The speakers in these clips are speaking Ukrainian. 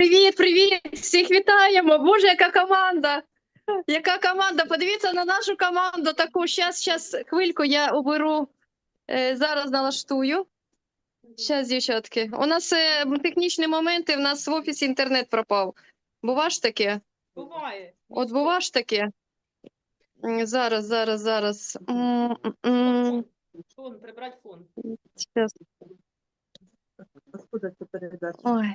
Привіт, привіт! Всіх вітаємо! Боже, яка команда! Яка команда? Подивіться на нашу команду таку. Щас, щас, хвильку я оберу. Е, зараз налаштую. Щас, дівчатки. У нас е, технічні моменти, в нас в офісі інтернет пропав. Бува ж таке? Буває. От бува ж таке? Зараз, зараз, зараз. Фон, прибрати фон. Ой.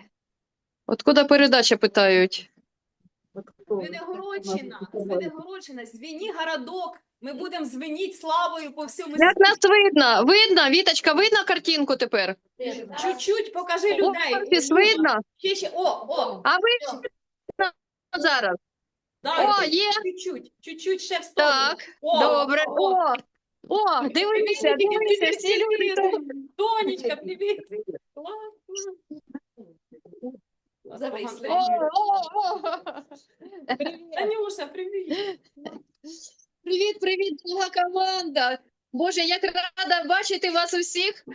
Откуда передача питають? От? Звенигородчина, Звенигородчина, звені городок. Ми будемо звеніть славою по всьому Як нас видно? Видно? Віточка, видно картинку тепер? світу. Чуть-чуть покажи людей. Офіс видно? Ще, ще. О, о. А ви зараз? О, є. Чуть-чуть, чуть-чуть ще в сторону. Так, О, добре. О, О, о, дивися, Привіт, всі люди. Тонечка, привіт. Класно. Зависли. О, о, о. Танюша, привіт. Привіт, привіт, друга команда. Боже, як рада бачити вас усіх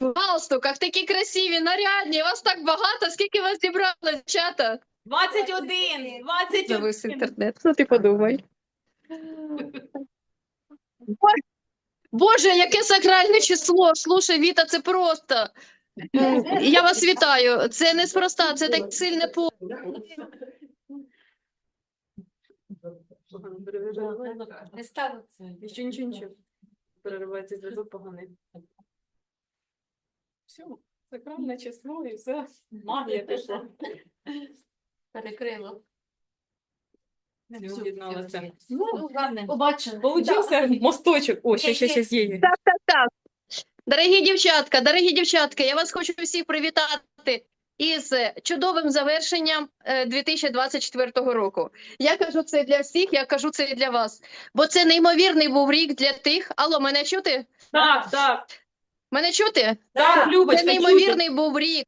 в галстуках, такі красиві, нарядні. Вас так багато. Скільки вас зібрали, чата? 21, 21. Завис інтернет. Ну ти подумай. Боже, яке сакральне число. Слушай, Віта, це просто. М, Я вас вітаю. Це неспроста, це так сильне по. Не ставиться. Нічого, нічого, нічого. Переривається зв'язок поганий. Все, сакральне число і все. Магія пішла. Перекрило. Не. Ну, гарне. Побачимо. Получився мосточок. О, ще, ще, ще є. Так, так, так. Дорогі дівчатка, дорогі дівчатки, я вас хочу всіх привітати із чудовим завершенням е, 2024 року. Я кажу це для всіх, я кажу це і для вас. Бо це неймовірний був рік для тих. Алло, мене чути? Так, так, Мене чути? так, Це неймовірний чути. неймовірний був рік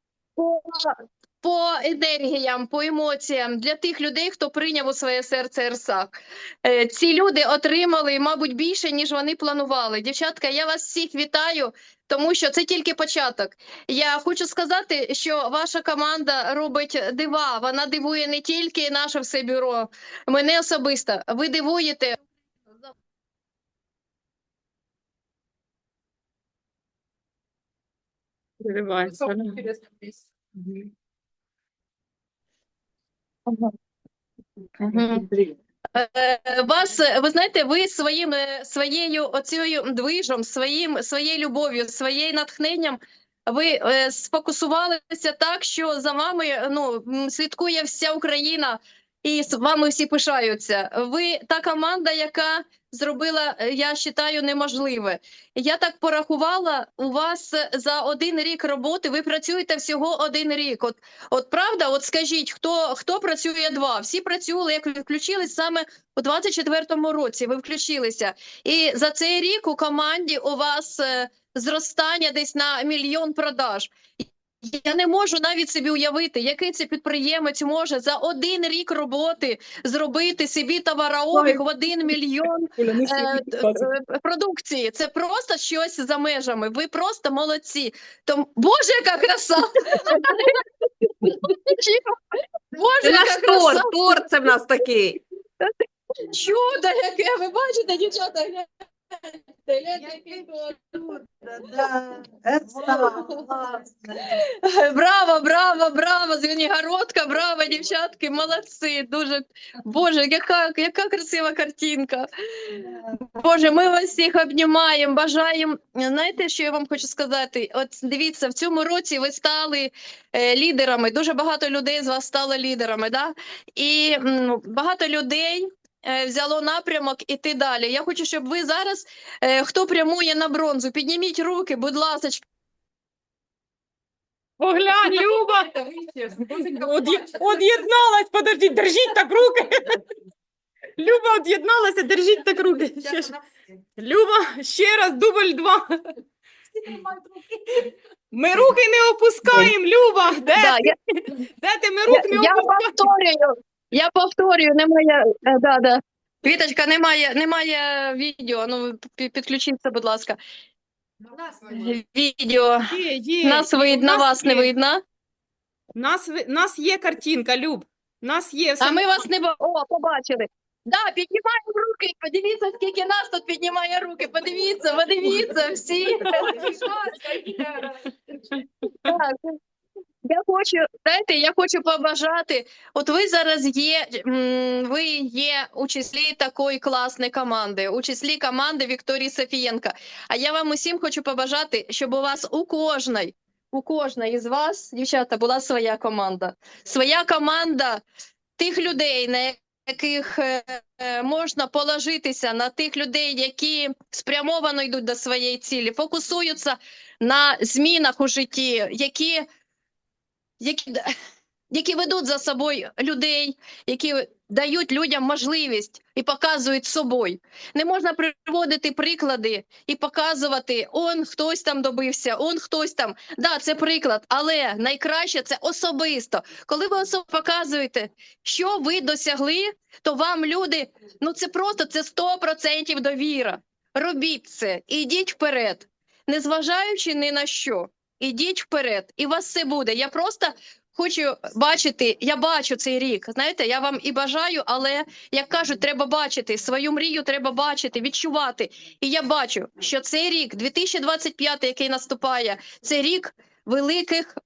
по, енергіям, по емоціям для тих людей, хто прийняв у своє серце РСАК. Е, Ці люди отримали, мабуть, більше, ніж вони планували. Дівчатка, я вас всіх вітаю, тому що це тільки початок. Я хочу сказати, що ваша команда робить дива. Вона дивує не тільки наше все бюро, мене особисто. Ви дивуєте. Переривається. Е, Вас, ви знаєте, ви своїм е, своєю оцією движом, своїм своєю любов'ю, своєю натхненням. Ви е, сфокусувалися так, що за вами ну слідкує вся Україна, і з вами всі пишаються. Ви та команда, яка зробила, е, я вважаю, неможливе. Я так порахувала. У вас за один рік роботи ви працюєте всього один рік. От От правда, от скажіть, хто, хто працює два? Всі працювали, як ви включились саме у 24-му році. Ви включилися. І за цей рік у команді у вас е, зростання десь на мільйон продаж. Я не можу навіть собі уявити, який це підприємець може за один рік роботи зробити собі товарообіг в один мільйон е, е, продукції. Це просто щось за межами. Ви просто молодці. Тому, Боже, яка краса! Боже, яка краса! торт це в нас такий. Чудо яке! Ви бачите, дівчата? Браво, браво, браво, Звенигородка, браво, дівчатки, молодці, дуже, Боже, яка, яка красива картинка. Боже, ми вас всіх обнімаємо, бажаємо. Знаєте, що я вам хочу сказати? От дивіться, в цьому році ви стали е, лідерами. Дуже багато людей з вас стало лідерами. Да? І м, багато людей взяло напрямок іти далі. Я хочу, щоб ви зараз, е, хто прямує на бронзу, підніміть руки, будь ласка. Поглянь, Люба! Од'єдналась, подождіть, держіть так руки. Люба од'єдналася, держіть так руки. Ще ж. Люба, ще раз, дубль два. Ми руки не опускаємо, Люба. Де, Да, я, де ти? Ми рук не я опускаємо. повторюю, я повторюю, немає, е, да, да. Віточка, немає, немає відео, ну підключіться, будь ласка. Відео. Є, є. Нас видно, нас вас не видно. Нас, нас є картинка, Люб. Нас є все. А ми вас не О, побачили. Да, піднімаємо руки. Подивіться, скільки нас тут піднімає руки. Подивіться, подивіться всі. Я хочу, знаєте, я хочу побажати. От ви зараз є, ви є у числі такої класної команди, у числі команди Вікторії Софієнка. А я вам усім хочу побажати, щоб у вас у кожної, у кожної з вас, дівчата, була своя команда. Своя команда тих людей, на яких е, е, можна положитися, на тих людей, які спрямовано йдуть до своєї цілі, фокусуються на змінах у житті, які, які, які ведуть за собою людей, які дають людям можливість і показують собою. Не можна приводити приклади і показувати, он хтось там добився, он хтось там. Да, це приклад, але найкраще це особисто. Коли ви особисто показуєте, що ви досягли, то вам люди, ну це просто це 100% довіра. Робіть це, ідіть вперед, незважаючи ні на що. Ідіть вперед, і у вас все буде. Я просто хочу бачити, я бачу цей рік. Знаєте, я вам і бажаю, але як кажуть, треба бачити свою мрію, треба бачити, відчувати. І я бачу, що цей рік, 2025, який наступає, це рік великих,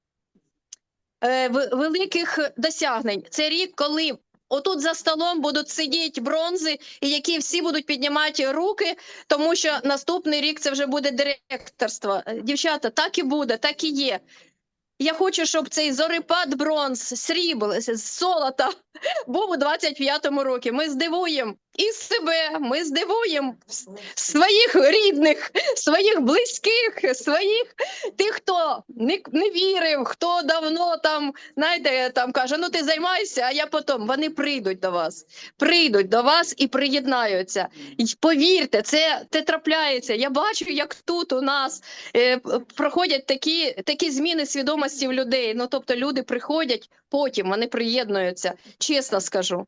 е, великих досягнень. Це рік, коли. Отут за столом будуть сидіти бронзи, які всі будуть піднімати руки, тому що наступний рік це вже буде директорство. Е, Дівчата, так і буде, так і є. Я хочу, щоб цей зорипад бронз, срібл, золота був у 25-му році. Ми здивуємо і себе, ми здивуємо своїх рідних, своїх близьких, своїх тих, хто не, не вірив, хто давно там, знаєте, там каже, ну ти займайся, а я потім. Вони прийдуть до вас, прийдуть до вас і приєднаються. І повірте, це, це трапляється. Я бачу, як тут у нас е, проходять такі, такі зміни свідомості в людей. Ну, тобто люди приходять, потім вони приєднуються. Чесно скажу.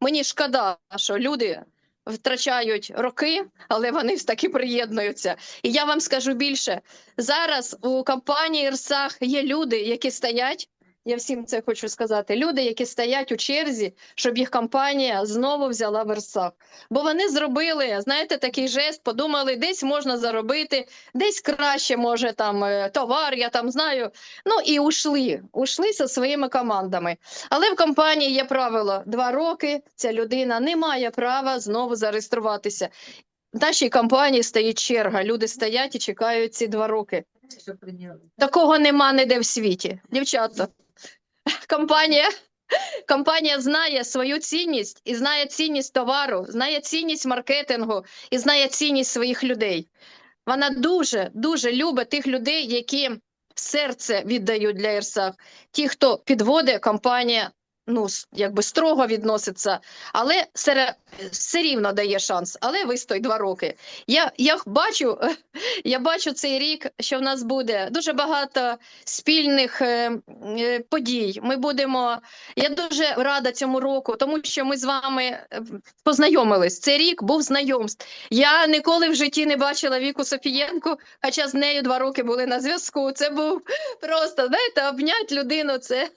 Мені шкода, що люди втрачають роки, але вони ж таки приєднуються. І я вам скажу більше: зараз у компанії РСАХ є люди, які стоять. Я всім це хочу сказати. Люди, які стоять у черзі, щоб їх компанія знову взяла в Ірсах. Бо вони зробили, знаєте, такий жест, подумали, десь можна заробити, десь краще може там е, товар, я там знаю. Ну і ушли, ушли зі своїми командами. Але в компанії є правило: два роки ця людина не має права знову зареєструватися. В нашій компанії стоїть черга. Люди стоять і чекають ці два роки. Такого нема ніде в світі. Дівчата, компанія, компанія знає свою цінність і знає цінність товару, знає цінність маркетингу і знає цінність своїх людей. Вона дуже, дуже любить тих людей, які серце віддають для ІРСАХ. Ті, хто підводить, компанія ну, якби строго відноситься, але все, все рівно дає шанс. Але вистой два роки. Я, я бачу, я бачу цей рік, що в нас буде дуже багато спільних е, е, подій. Ми будемо. Я дуже рада цьому року, тому що ми з вами е, познайомились. Цей рік був знайомств. Я ніколи в житті не бачила Віку Софієнку, хоча з нею два роки були на зв'язку. Це був просто знаєте, обнять людину. Це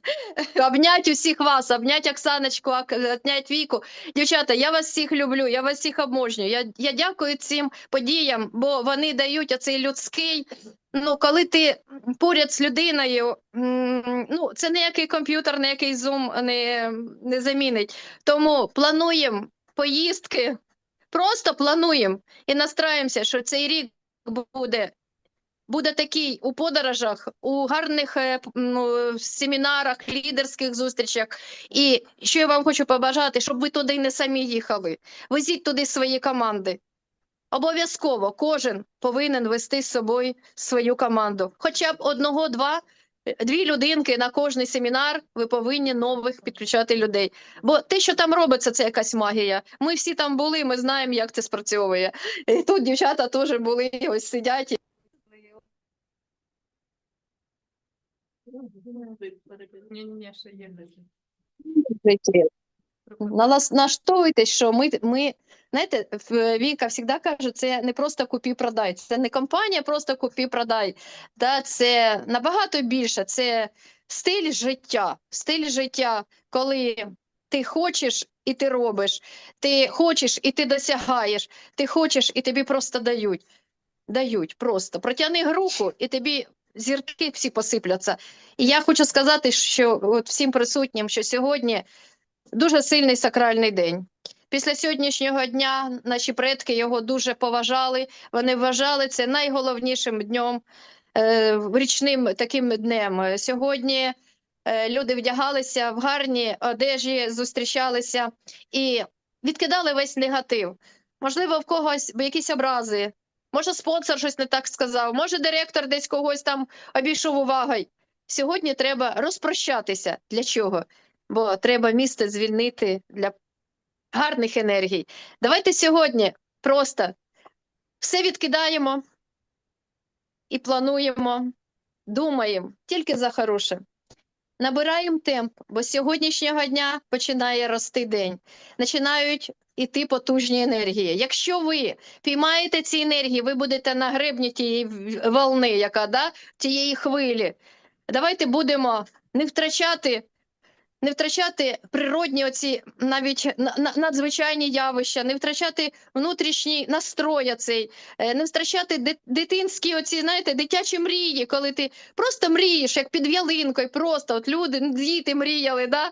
обнять усіх вас, обнять Оксаночку, обнять Віку. Дівчата, я вас всіх люблю, я вас всіх обожнюю. Я, я дякую цим подіям, бо вони дають оцей людський. Ну, коли ти поряд з людиною, ну це ніякий комп'ютер, ніякий зум не, не замінить. Тому плануємо поїздки, просто плануємо і настраємося, що цей рік буде. Буде такий у подорожах, у гарних е, ну, семінарах, лідерських зустрічах. І що я вам хочу побажати, щоб ви туди не самі їхали. Везіть туди свої команди. Обов'язково кожен повинен вести з собою свою команду. Хоча б одного-два, дві людинки на кожний семінар ви повинні нових підключати людей. Бо те, що там робиться, це якась магія. Ми всі там були, ми знаємо, як це спрацьовує. І тут дівчата теж були, ось сидять. Ні-ні, ще є. Налаштовуйтесь, що ми, ми знаєте, Віка завжди каже, це не просто купі-продай, це не компанія, просто купі-продай. Да, це набагато більше. Це стиль життя, стиль життя, коли ти хочеш і ти робиш, ти хочеш і ти досягаєш, ти хочеш і тобі просто дають. Дають просто. Протягни руку, і тобі зірки всі посипляться. І я хочу сказати, що от всім присутнім, що сьогодні дуже сильний сакральний день. Після сьогоднішнього дня наші предки його дуже поважали. Вони вважали це найголовнішим днем, е, річним таким днем. Сьогодні е, люди вдягалися в гарні одежі, зустрічалися і відкидали весь негатив. Можливо, в когось якісь образи, може, спонсор щось не так сказав, може, директор десь когось там обійшов увагою. Сьогодні треба розпрощатися. Для чого? Бо треба місце звільнити для гарних енергій. Давайте сьогодні просто все відкидаємо і плануємо, думаємо тільки за хороше. Набираємо темп, бо з сьогоднішнього дня починає рости день. Починають іти потужні енергії. Якщо ви піймаєте ці енергії, ви будете на гребні тієї волни, яка да, тієї хвилі. Давайте будемо не втрачати не втрачати природні оці навіть на- на- надзвичайні явища, не втрачати внутрішній настрой цей, не втрачати дитинські оці, знаєте, дитячі мрії, коли ти просто мрієш, як під ялинкою, просто от люди, діти мріяли. Да?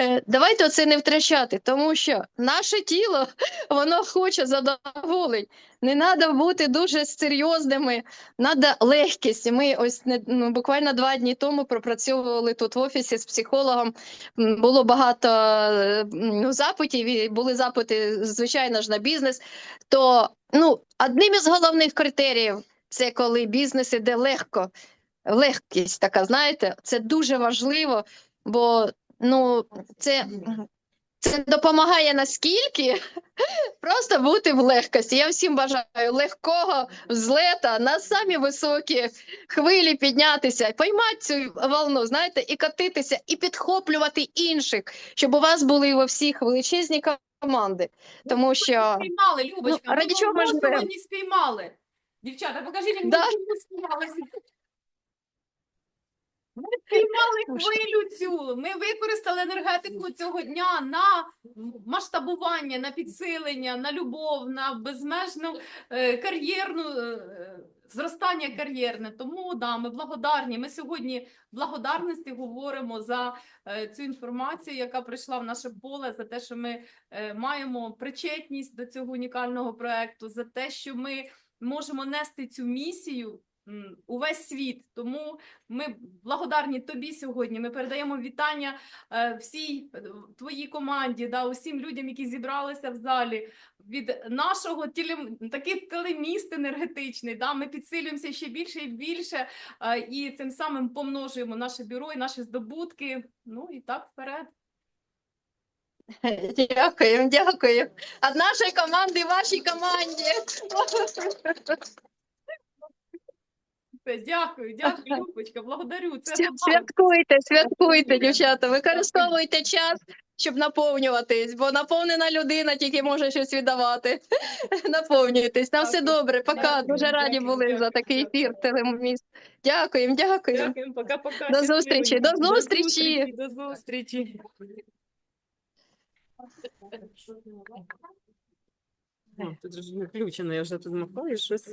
Е, Давайте оце не втрачати, тому що наше тіло воно хоче задоволень. Не треба бути дуже серйозними, треба легкість. Ми ось ну, буквально два дні тому пропрацьовували тут в офісі з психологом. Було багато е, м, запитів, були запити, звичайно ж, на бізнес. То ну, одним із головних критеріїв це коли бізнес іде легко, легкість така, знаєте, це дуже важливо, бо ну, це, це допомагає наскільки просто бути в легкості. Я всім бажаю легкого взлета на самі високі хвилі піднятися, поймати цю волну, знаєте, і катитися, і підхоплювати інших, щоб у вас були у всіх величезні команди. Тому що Спіймали, Любочка. Ну, раді ми чого ми сьогодні спіймали. Дівчата, покажіть, як Да. ми спіймалися. Ми спіймали хвилю цю. Ми використали енергетику цього дня на масштабування, на підсилення, на любов, на безмежну е, кар'єрну е, зростання кар'єрне. Тому да, ми благодарні. Ми сьогодні в благодарності говоримо за е, цю інформацію, яка прийшла в наше поле, за те, що ми е, маємо причетність до цього унікального проекту, за те, що ми можемо нести цю місію м, у весь світ. Тому ми благодарні тобі сьогодні. Ми передаємо вітання е, всій е, твоїй команді, да, усім людям, які зібралися в залі. Від нашого тіле, такий телеміст енергетичний. Да, ми підсилюємося ще більше і більше, е, і цим самим помножуємо наше бюро і наші здобутки. Ну і так вперед. дякую, дякую. Від нашої команди вашій команді. Все, Дякую, дякую, Любочка. Благодарю. Це Свя- Святкуйте, святкуйте, дівчата. Використовуйте час, щоб наповнюватись, бо наповнена людина тільки може щось віддавати. Наповнюйтесь. На все добре. Пока. Дякую, Дуже раді дякую, були за такий ефір телеміст. Дякуємо, дякую. Дякую, пока-пока. До зустрічі, до зустрічі. До зустрічі. О, Тут же ж включено, я вже тут махаю щось.